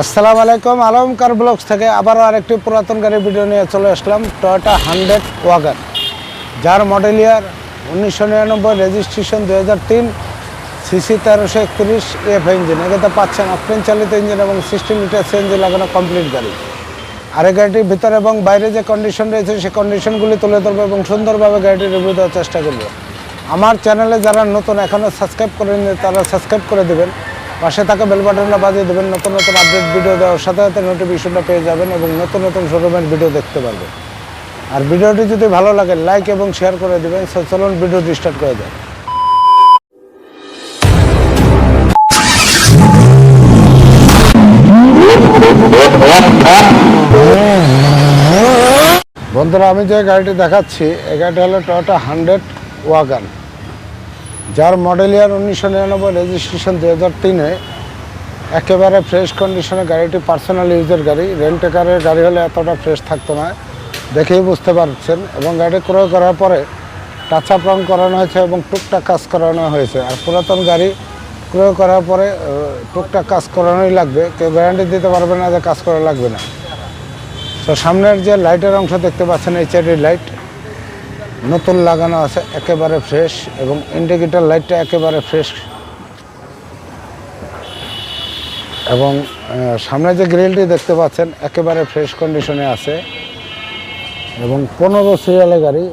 আসসালামু আলাইকুম আলমকার ব্লগস থেকে আবারও আরেকটি পুরাতন গাড়ির ভিডিও নিয়ে চলে আসলাম টয়োটা হান্ড্রেড ওয়াগান। যার মডেল ইয়ার উনিশশো নিরানব্বই রেজিস্ট্রেশন দু হাজার তিন সিসি তেরোশো একত্রিশ এফ ইঞ্জিন এটাতে পাচ্ছেন অকটেন চালিত ইঞ্জিন এবং সিক্সটিন লিটার সিএনজি লাগানো কমপ্লিট গাড়ি। আর এই গাড়িটির ভিতরে এবং বাইরে যে কন্ডিশন রয়েছে সেই কন্ডিশনগুলি তুলে ধরবো এবং সুন্দরভাবে গাড়িটি রিভিউ দেওয়ার চেষ্টা করব। আমার চ্যানেলে যারা নতুন এখনও সাবস্ক্রাইব করেনি তারা সাবস্ক্রাইব করে দেবেন। পাশে থাকা বেল বাটনটা বাজিয়ে দেবেন। নতুন নতুন আপডেট ভিডিও দেওয়ার সাথে সাথে নোটিফিকেশনটা পেয়ে যাবেন এবং নতুন নতুন শোরুমের ভিডিও দেখতে পারবেন। আর ভিডিওটি যদি ভালো লাগে লাইক এবং শেয়ার করে দেবেন। চলুন ভিডিওটি স্টার্ট করে দেন বন্ধুরা, আমি যে গাড়িটি দেখাচ্ছি, এই গাড়িটি হলো টয়োটা হান্ড্রেড ওয়াগান যার মডেল ইয়ার উনিশশো নিরানব্বই রেজিস্ট্রেশন দু হাজার তিনে একেবারে ফ্রেশ কন্ডিশনে গাড়িটি পার্সোনাল ইউজের গাড়ি। রেন্টেকারের গাড়ি হলে এতটা ফ্রেশ থাকতো না, দেখেই বুঝতে পারছেন। এবং গাড়ি ক্রয় করার পরে টাচ আপ রং করানো হয়েছে এবং টুকটাক কাজ করানো হয়েছে। আর পুরাতন গাড়ি ক্রয় করার পরে টুকটাক কাজ করানোই লাগবে। কেউ গ্যারান্টি দিতে পারবে না যে কাজ করা লাগবে না। তো সামনের যে লাইটের অংশ দেখতে পাচ্ছেন এইচআইডি লাইট নতুন লাগানো আছে, একেবারে ফ্রেশ এবং ইন্ডিকেটর লাইটটা একেবারে ফ্রেশ এবং সামনে যে গ্রিলটি দেখতে পাচ্ছেন, একেবারে ফ্রেশ কন্ডিশনে আছে। এবং পনেরো সিরিয়ালের গাড়ি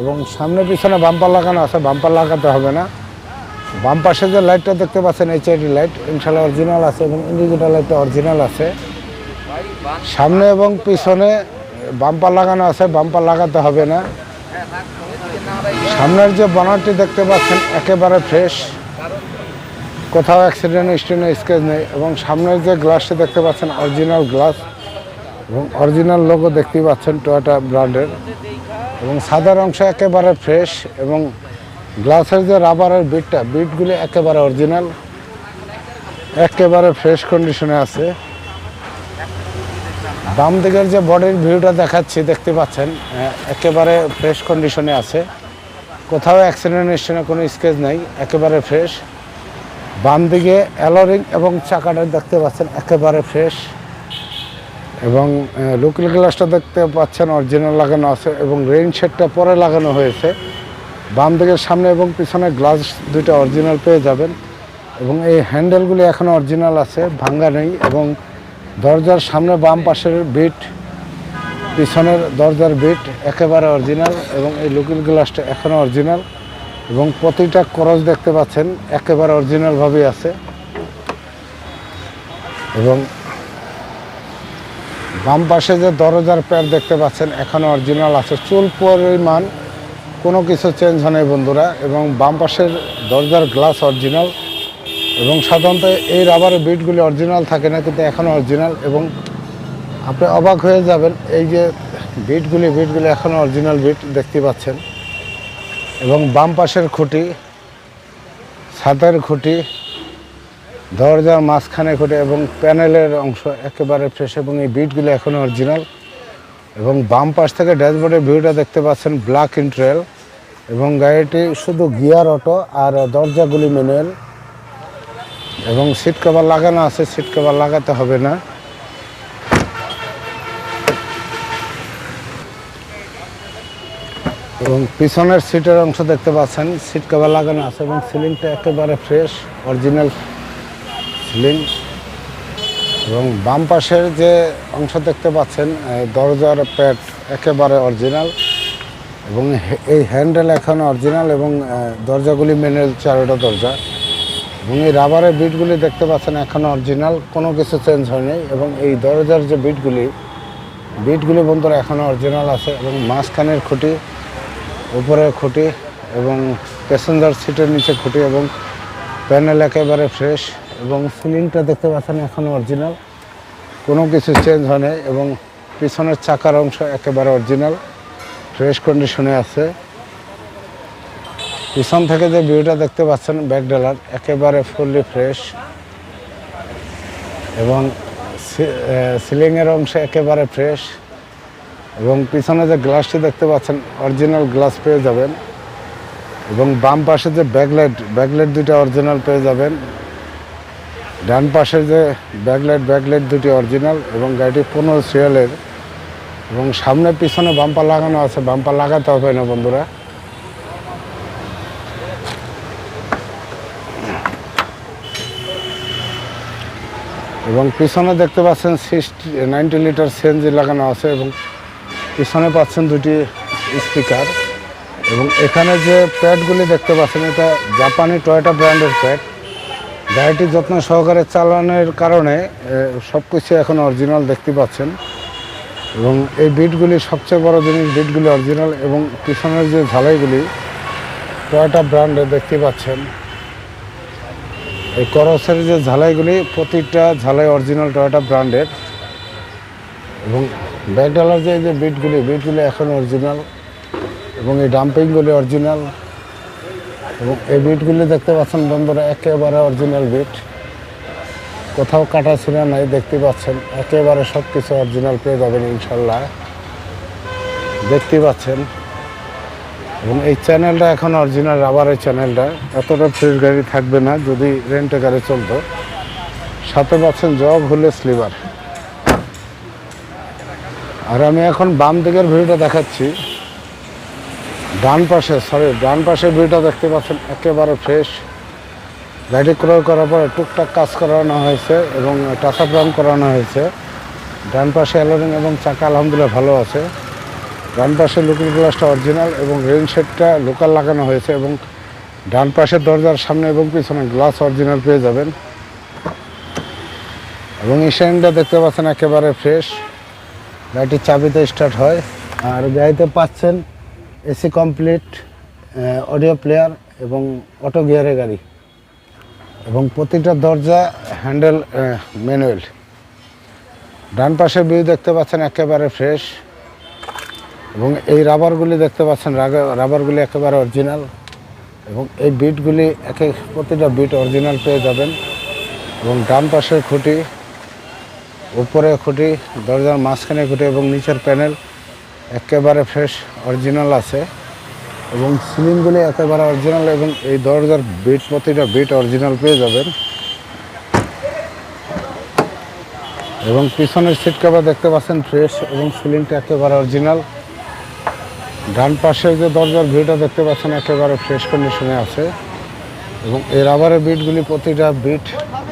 এবং সামনে পিছনে বাম্পার লাগানো আছে বাম্পার লাগাতে হবে না। বাম পাশে যে লাইটটা দেখতে পাচ্ছেন এইচআইডি লাইট ইনশাল্লাহ অরিজিনাল আছে এবং ইন্ডিকেটার লাইটটা অরিজিনাল আছে। সামনে এবং পিছনে বাম্পার লাগানো আছে বাম্পার লাগাতে হবে না। সামনের যে বানারটি দেখতে পাচ্ছেন, একেবারে ফ্রেশ কোথাও অ্যাক্সিডেন্ট স্টেনে স্কেচ নেই এবং সামনের যে গ্লাসটি দেখতে পাচ্ছেন অরিজিনাল গ্লাস এবং অরিজিনাল লোগো দেখতেই পাচ্ছেন টয়োটা ব্র্যান্ডের এবং সাদার অংশ একেবারে ফ্রেশ এবং গ্লাসের যে রাবারের বিটটা বিটগুলি একেবারে অরিজিনাল একেবারে ফ্রেশ কন্ডিশনে আছে। বাম দিকের যে বডির ভিউটা দেখাচ্ছি দেখতে পাচ্ছেন আহ, একেবারে ফ্রেশ কন্ডিশনে আছে। কোথাও অ্যাক্সিডেন্ট হিস্ট্রি কোনো স্কেচ নেই একেবারে ফ্রেশ বাম দিকে অ্যালোরিং এবং চাকাটা দেখতে পাচ্ছেন একেবারে ফ্রেশ এবং লোকাল গ্লাসটা দেখতে পাচ্ছেন অরিজিনাল লাগানো আছে এবং রেইন শেডটা পরে লাগানো হয়েছে। বাম দিকের সামনে এবং পিছনে গ্লাস দুইটা অরিজিনাল পেয়ে যাবেন। এবং এই হ্যান্ডেলগুলি এখনও অরিজিনাল আছে ভাঙ্গা নেই এবং দরজার সামনে বাম পাশের বিট পিছনের দরজার বিট একেবারে অরিজিনাল এবং এই লুকিল গ্লাসটা এখনও অরিজিনাল এবং প্রতিটা করজ দেখতে পাচ্ছেন একেবারে অরিজিনালভাবেই আছে। এবং বাম পাশে যে দরজার প্যাড দেখতে পাচ্ছেন এখনও অরিজিনাল আছে। চুল পরিমাণ কোনো কিছু চেঞ্জ হয় বন্ধুরা এবং বাম পাশের দরজার গ্লাস অরিজিনাল। এবং সাধারণত এই রাবারের বিটগুলি অরিজিনাল থাকে না, কিন্তু এখনও অরিজিনাল এবং আপনি অবাক হয়ে যাবেন, এই যে বিটগুলি বিটগুলি এখনও অরিজিনাল বিট দেখতে পাচ্ছেন এবং বাম পাশের খুঁটি, ছাদের খুঁটি, দরজার মাঝখানে খুঁটি এবং প্যানেলের অংশ একেবারে ফ্রেশ এবং এই বিটগুলি এখনও অরিজিনাল এবং বাম পাশ থেকে ড্যাশবোর্ডের ভিউটা দেখতে পাচ্ছেন ব্ল্যাক ইন্ট্রেল এবং গাড়িটি শুধু গিয়ার অটো আর দরজাগুলি ম্যানুয়াল এবং সিট কভার লাগানো আছে, সিট কভার লাগাতে হবে না। এবং পিছনের সিটের অংশ দেখতে পাচ্ছেন, সিট কভার লাগানো আছে এবং সিলিংটা একেবারে ফ্রেশ, অরিজিনাল সিলিং। এবং বাম পাশের যে অংশ দেখতে পাচ্ছেন দরজার প্যাড একেবারে অরিজিনাল। এবং এই হ্যান্ডেল এখন অরিজিনাল এবং দরজাগুলি ম্যানুয়াল চারোটা দরজা। এবং এই রাবারের বিটগুলি দেখতে পাচ্ছেন এখনও অরিজিনাল, কোনো কিছু চেঞ্জ হয়নি এবং এই দরজার যে বিটগুলি বিটগুলি বন্ধুরা এখনও অরিজিনাল আছে এবং মাঝখানের খুঁটি, উপরের খুঁটি এবং প্যাসেঞ্জার সিটের নিচে খুঁটি এবং প্যানেল একেবারে ফ্রেশ এবং সিলিংটা দেখতে পাচ্ছেন এখনও অরিজিনাল, কোনো কিছু চেঞ্জ হয় নাই এবং পিছনের চাকার অংশ একেবারে অরিজিনাল ফ্রেশ কন্ডিশনে আছে। পিছন থেকে যে ভিউটা দেখতে পাচ্ছেন ব্যাক ডালার একেবারে ফুললি ফ্রেশ এবং সিলিংয়ের অংশ একেবারে ফ্রেশ এবং পিছনে যে গ্লাসটি দেখতে পাচ্ছেন অরিজিনাল গ্লাস পেয়ে যাবেন এবং বাম পাশে যে ব্যাকলাইট ব্যাকলাইট দুইটা অরিজিনাল পেয়ে যাবেন। ডান পাশে যে ব্যাকলাইট ব্যাকলাইট দুটি অরিজিনাল এবং গাড়িটি পনেরো সিরিয়ালের এবং সামনে পিছনে বাম্পার লাগানো আছে বাম্পার লাগাতে হবে না বন্ধুরা। এবং পিছনে দেখতে পাচ্ছেন সিক্সটি, নাইনটি লিটার সিএনজি লাগানো আছে এবং পিছনে পাচ্ছেন দুটি স্পিকার এবং এখানে যে প্যাডগুলি দেখতে পাচ্ছেন, এটা জাপানি টয়োটা ব্র্যান্ডের প্যাড। গাড়িটি যত্ন সহকারে চালানোর কারণে সব কিছু এখন অরিজিনাল দেখতে পাচ্ছেন এবং এই বিটগুলি সবচেয়ে বড় জিনিস, বিটগুলি অরিজিনাল এবং পিছনের যে ঝালাইগুলি টয়োটা ব্র্যান্ডের দেখতে পাচ্ছেন। এই করসের যে ঝালাইগুলি, প্রতিটা ঝালাই অরিজিনাল টয়োটা ব্র্যান্ডের এবং ব্যাকডালার যে যে বিটগুলি বিটগুলি এখন অরিজিনাল এবং এই ডাম্পিংগুলি অরিজিনাল এবং এই বিটগুলি দেখতে পাচ্ছেন বন্ধুরা, একেবারে অরিজিনাল বিট কোথাও কাটা ছিল নাই, দেখতে পাচ্ছেন। একেবারে সব কিছু অরিজিনাল পেয়ে যাবেন ইনশাল্লাহ। দেখতে পাচ্ছেন। এবং এই চ্যানেলটা এখন অরিজিনাল রাবারের চ্যানেলটা এতটা ফ্রেশ গাড়ি থাকবে না, যদি রেন্টে গাড়ি চলতো। সাথে পাচ্ছেন জব হলে স্লিভার আর আমি এখন বাম দিকের ভিউটা দেখাচ্ছি। ডান পাশে সরি ডান পাশে ভিউটা দেখতে পাচ্ছেন, একেবারে ফ্রেশ গাড়ি ক্রয় করার পরে টুকটাক কাজ করানো হয়েছে এবং টাকা রান করানো হয়েছে। ডান পাশে অ্যালোরিং এবং চাকা, আলহামদুলিল্লাহ ভালো আছে। ডান পাশের লুকিং গ্লাসটা অরিজিনাল এবং রেন শেডটা লোকাল লাগানো হয়েছে এবং ডান পাশের দরজার সামনে এবং পিছনে গ্লাস অরিজিনাল পেয়ে যাবেন। এবং ইশানটা দেখতে পাচ্ছেন একেবারে ফ্রেশ গাড়িটি চাবিতে স্টার্ট হয়। আর গাড়িতে পাচ্ছেন এসি কমপ্লিট অডিও প্লেয়ার এবং অটো গিয়ারের গাড়ি। এবং প্রতিটা দরজা হ্যান্ডেল ম্যানুয়াল ডান পাশে ভিউ দেখতে পাচ্ছেন একেবারে ফ্রেশ এবং এই রাবারগুলি দেখতে পাচ্ছেন, রাগা- রাবারগুলি একেবারে অরিজিনাল এবং এই বিটগুলি এক প্রতিটা বিট অরিজিনাল পেয়ে যাবেন এবং ডান পাশের খুঁটি, উপরে খুঁটি, দরজার মাঝখানে খুঁটি এবং নিচের প্যানেল একেবারে ফ্রেশ অরিজিনাল আছে এবং সিলিংগুলি একেবারে অরিজিনাল এবং এই দরজার বিট প্রতিটা বিট অরিজিনাল পেয়ে যাবেন এবং পিছনের সিট কভার দেখতে পাচ্ছেন ফ্রেশ এবং সিলিংটা একেবারে অরিজিনাল ডান পাশের যে দরজার ভিউটা দেখতে পাচ্ছেন, একেবারে ফ্রেশ কন্ডিশনে আছে। এবং এই রাবারের বিটগুলি প্রতিটা বিট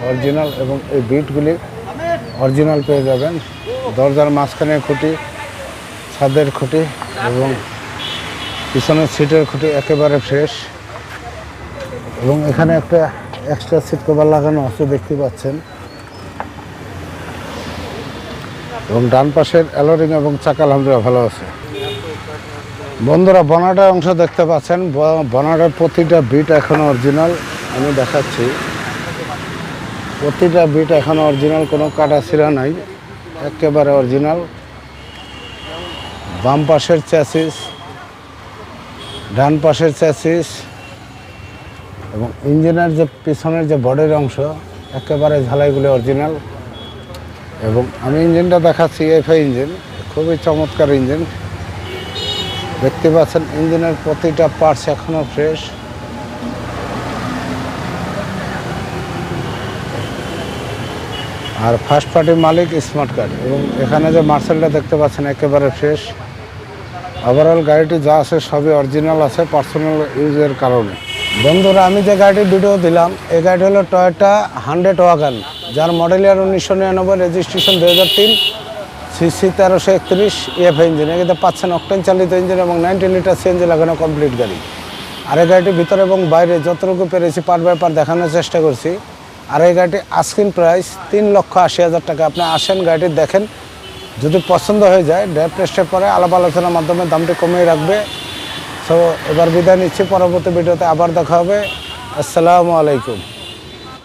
অরিজিনাল এবং এই বিটগুলি অরিজিনাল পেয়ে যাবেন। দরজার মাঝখানে খুঁটি, ছাদের খুঁটি এবং পিছনের সিটের খুঁটি একেবারে ফ্রেশ এবং এখানে একটা এক্সট্রা সিট কভার লাগানো আছে, দেখতে পাচ্ছেন। এবং ডান পাশের অ্যালোরিং এবং চাকা আলহামদুলিল্লাহ ভালো আছে। বন্ধুরা বনাটার অংশ দেখতে পাচ্ছেন। ব- বনাটার প্রতিটা বিট এখনও অরিজিনাল আমি দেখাচ্ছি। প্রতিটা বিট এখনও অরিজিনাল কোনো কাটা ছিঁড়া নাই। একেবারে অরিজিনাল বাম পাশের চ্যাসিস ডান পাশের চ্যাসিস এবং ইঞ্জিনের যে পিছনের যে বডির অংশ, একেবারে ঝালাইগুলি অরিজিনাল এবং আমি ইঞ্জিনটা দেখাচ্ছি এফআই ইঞ্জিন। খুবই চমৎকার ইঞ্জিন। দেখতে পাচ্ছেন, ইঞ্জিনের প্রতিটা পার্টস এখনও ফ্রেশ আর ফার্স্ট পার্টি মালিক স্মার্ট কার্ড এবং এখানে যে মার্সেলটা দেখতে পাচ্ছেন, একেবারে ফ্রেশ ওভারঅল গাড়িটি যা আছে সবই অরিজিনাল আছে পার্সোনাল ইউজের কারণে। বন্ধুরা, আমি যে গাড়িটি ভিডিও দিলাম, এই গাড়িটি হলো টয়োটা হান্ড্রেড ওয়াগান যার মডেল ইয়ার উনিশশো নিরানব্বই রেজিস্ট্রেশন দু হাজার তিন। সিসি তেরোশো একত্রিশ ইএফ ইঞ্জিন। এখানে পাচ্ছেন অকটেন চালিত ইঞ্জিন এবং নাইনটি লিটার সিএনজি লাগানো কমপ্লিট গাড়ি। আর এই গাড়িটির ভিতরে এবং বাইরে যতটুকু পেরেছি পার বাই পার দেখানোর চেষ্টা করছি। আর এই গাড়িটি আস্কিন প্রাইস তিন লক্ষ আশি হাজার টাকা। আপনি আসেন, গাড়িটি দেখেন। যদি পছন্দ হয়ে যায় ড্রাইভ টেস্টের পরে আলাপ আলোচনার মাধ্যমে দামটি কমিয়ে রাখবে। সো এবার বিদায় নিচ্ছি। পরবর্তী ভিডিওতে আবার দেখা হবে। আসসালামু আলাইকুম।